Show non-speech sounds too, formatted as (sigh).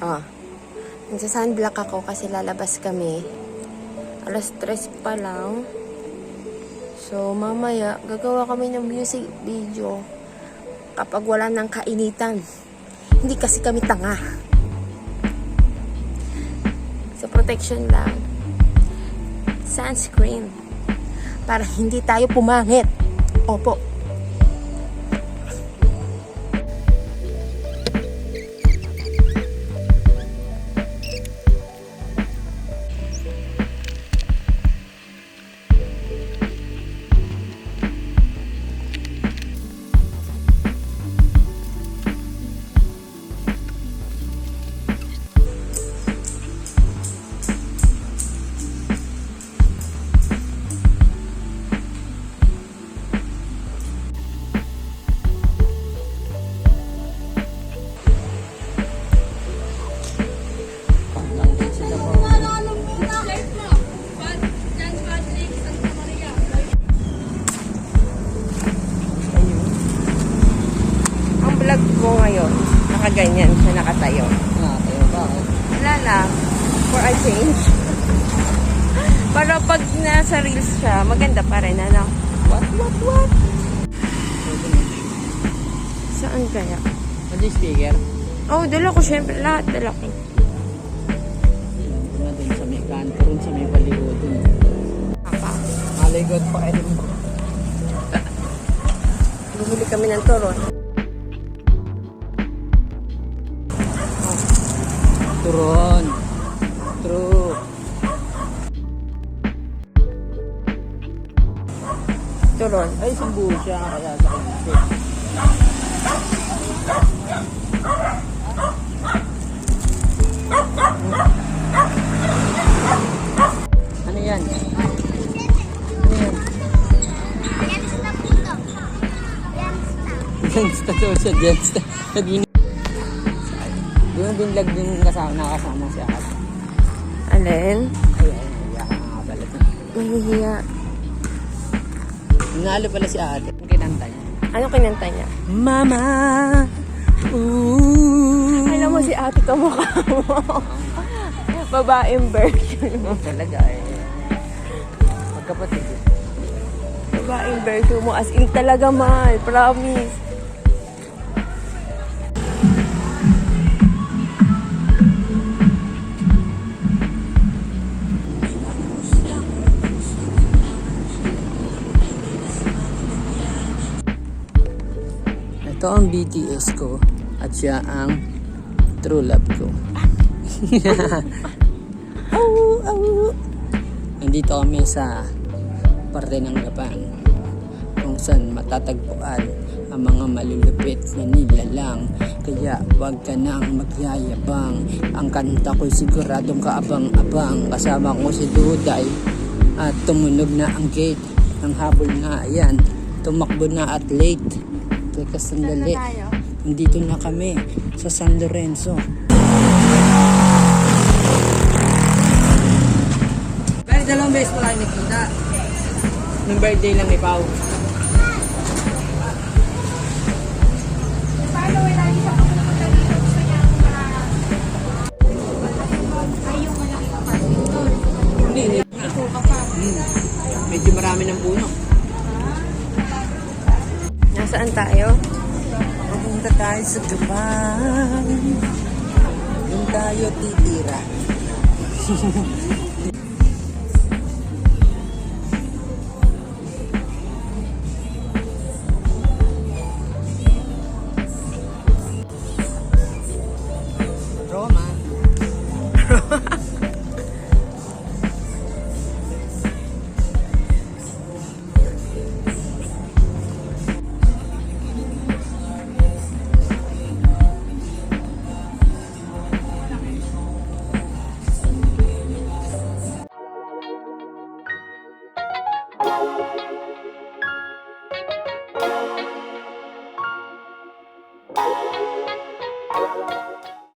Ah. Nagsa-sunblock ako kasi lalabas kami. Alas 3 pa lang. So, mamaya, gagawa kami ng music video kapag wala ng kainitan. Hindi kasi kami tanga. So, protection lang. Sunscreen. Para hindi tayo pumangit. Opo. Nakaganyan siya nakatayo. Ah, kayo ba? Wala lang. For a change. (laughs) Para pag nasa reels siya, maganda pa rin, ano? What, what, what? Saan kaya? Ano yung speaker? Oh, dala ko syempre. Lahat dala ko. Ito na sa may kanto, dun sa may paligod dun. Papa. Maligod pa kayo dun. Bumili kami ng turon. Turon. True. Turon. Ay, buo siya. Kaya sa kanya. Ano yan? Ano yan? Gangsta to siya, gangsta. Naging... Di mo binlag din kasama, nakasama siya. Alin? Ay, ay, ay, nga pala. Nahihiya. Nalo pala si ate. Ang kinanta niya. Ano kinanta niya? Mama! Ooh! Alam mo si ate kamukha mo. Babaeng version mo. Talaga eh. Magkapatid. Babaeng version mo. As in talaga mahal. Promise. Ito ang BTS ko at siya ang true love ko. (laughs) au, au. Nandito kami sa parte ng Japan kung saan matatagpuan ang mga malulupit na nilalang. Kaya wag ka nang magyayabang. Ang kanta ko'y siguradong kaabang-abang. Kasama ko si Duday at tumunog na ang gate. Ang habol nga yan tumakbo na at late teka sandali nandito na kami sa San Lorenzo. Pero dalawang beses pa lang nakita. Nung birthday lang ni Pao. Hmm. Medyo marami ng Nasaan tayo? Pupunta tayo sa Japan. Doon tayo titira. (laughs) you.